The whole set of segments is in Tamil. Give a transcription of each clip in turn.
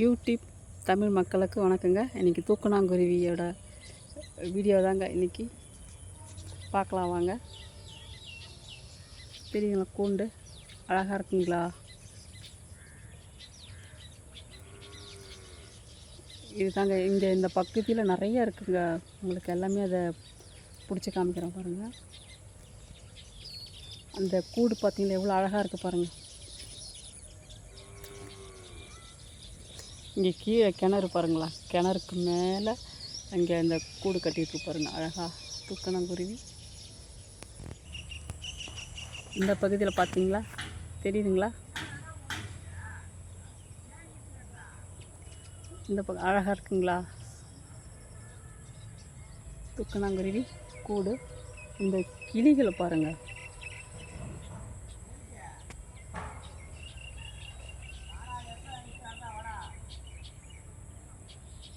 யூடியூப் தமிழ் மக்களுக்கு வணக்கங்க. இன்றைக்கி தூக்கணாங்குருவியோட வீடியோ தாங்க. இன்றைக்கி பார்க்கலாம் வாங்க. தெரியுங்களா கூண்டு. அழகாக இருக்குங்களா? இது தாங்க இங்கே இந்த பக்கத்தில் நிறைய இருக்குங்க. உங்களுக்கு எல்லாமே அதை பிடிச்சி காமிக்கிறேன் பாருங்கள் அந்த கூடு பார்த்தீங்களா? எவ்வளோ அழகாக இருக்குது பாருங்கள் இங்கே கீழே கிணறு பாருங்களா? கிணறுக்கு மேலே அங்கே அந்த கூடு கட்டியிருக்கு பாருங்க அழகாக தூக்கணாங்குருவி. இந்த பகுதியில் பார்த்தீங்களா தெரியுதுங்களா? இந்த பக்கம் அழகாக இருக்குங்களா? துக்கணாங்குருவி கூடு. இந்த கிளிகளை பாருங்கள்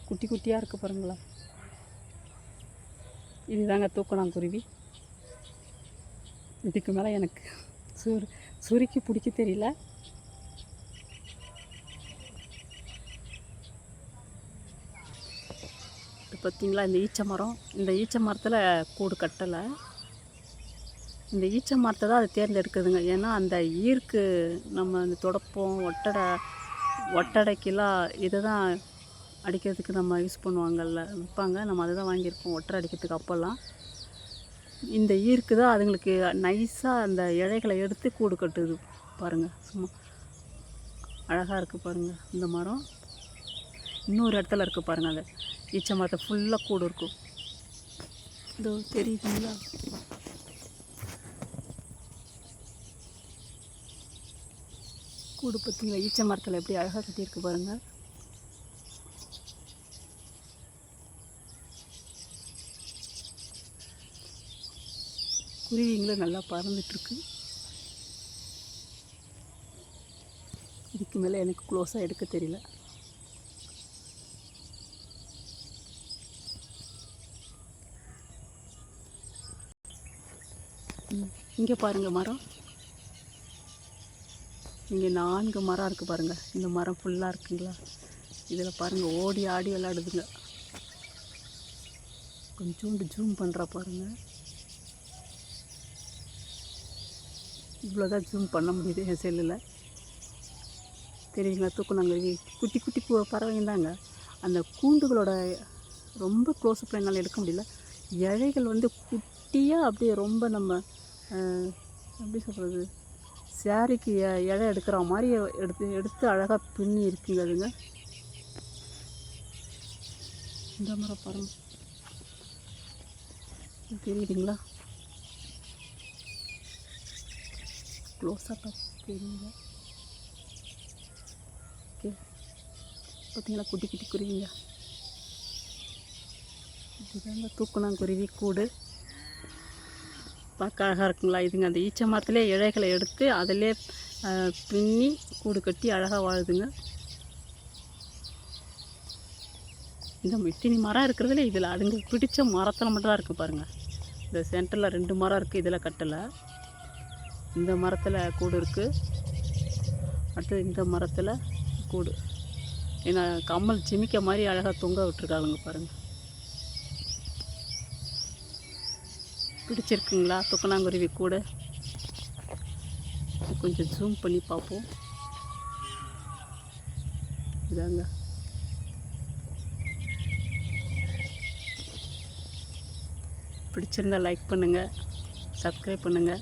குட்டி குட்டியாக இருக்குது பாருங்களா. இதுதாங்க தூக்கணாங்குருவி இதுக்கு மேலே எனக்கு சுரு சுருக்கி பிடிக்க தெரியல. இது பார்த்தீங்களா இந்த ஈச்ச மரம். இந்த ஈச்ச மரத்தில் கூடு கட்டலை. இந்த ஈச்ச மரத்தை தான் அது தேர்ந்தெடுக்குதுங்க. ஏன்னா அந்த ஈர்க்கு நம்ம அந்த தொடப்பம் ஒட்டடை ஒட்டடைக்கெல்லாம் இதை தான் அடிக்கிறதுக்கு நம்ம யூஸ் பண்ணுவாங்கல்ல விற்பாங்க. நம்ம அதை தான் வாங்கியிருக்கோம். ஒட்டரை அடிக்கிறதுக்கு அப்போல்லாம். இந்த ஈர்க்கு தான் அதுங்களுக்கு நைஸாக அந்த இழைகளை எடுத்து கூடு கட்டுது. பாருங்கள் சும்மா அழகாக இருக்குது பாருங்கள் இந்த மரம். இன்னொரு இடத்துல இருக்குது பாருங்கள் அந்த ஈச்ச மரத்தை ஃபுல்லாக கூடு இருக்கும். இதோ தெரியுதுங்களா? கூடு பார்த்தீங்களா? ஈச்ச மரத்தில் எப்படி அழகாக கட்டியிருக்கு பாருங்கள் குருவிங்களும் நல்லா பறந்துட்டுருக்கு. இதுக்கு மேலே எனக்கு க்ளோஸாக எடுக்க தெரியல. இங்கே பாருங்கள் மரம். இங்கே நான்கு மரம் இருக்குது பாருங்கள் இந்த மரம் ஃபுல்லாக இருக்குங்களா? இதில் பாருங்கள் ஓடி ஆடி விளாடுதுங்க கொஞ்சோண்டு ஜூம் பண்ணுறா பாருங்கள் இவ்வளோதான் ஜூம் பண்ண முடியுது என் செல்லில் தெரியுங்களா? தூக்குனாங்க குட்டி குட்டி பூ பறவைங்க தாங்க அந்த கூண்டுகளோட ரொம்ப க்ளோஸ் அப்பில் என்னால் எடுக்க முடியல. இழைகள் வந்து குட்டியாக அப்படியே ரொம்ப நம்ம எப்படி சொல்கிறது சாரிக்கு இழை எடுக்கிற மாதிரி எடுத்து எடுத்து அழகாக பின்னி இருக்குங்க அதுங்க. இந்த மரம் பறவை தெரியுதுங்களா? க்ளோஸாக தெரியுங்க ஓகே பார்த்தீங்களா குட்டி குட்டி குருவிங்க இதுதாங்க தூக்குனாங்குருவி கூடு. பார்க்க அழகாக இருக்குங்களா? இதுங்க அந்த ஈச்ச மரத்துலேயே இழைகளை எடுத்து அதிலே பின்னி கூடு கட்டி அழகாக வாழுதுங்க. இந்த இத்தினி மரம் இருக்கிறதுல இதில் அதுங்க பிடிச்ச மரத்தில் மட்டும் தான் இருக்குது பாருங்கள் இந்த சென்டரில் ரெண்டு மரம் இருக்குது இதில் கட்டலை. இந்த மரத்தில் கூடு இருக்குது அடுத்தது இந்த மரத்தில் கூடு. ஏன்னா கம்மல் சிமிக்க மாதிரி அழகாக தொங்க விட்டுருக்காளுங்க பாருங்கள் பிடிச்சிருக்குங்களா? துக்கணாங்குருவி கூட. கொஞ்சம் ஜூம் பண்ணி பார்ப்போம். இதாங்க. பிடிச்சிருந்தா லைக் பண்ணுங்கள் சப்ஸ்கிரைப் பண்ணுங்கள்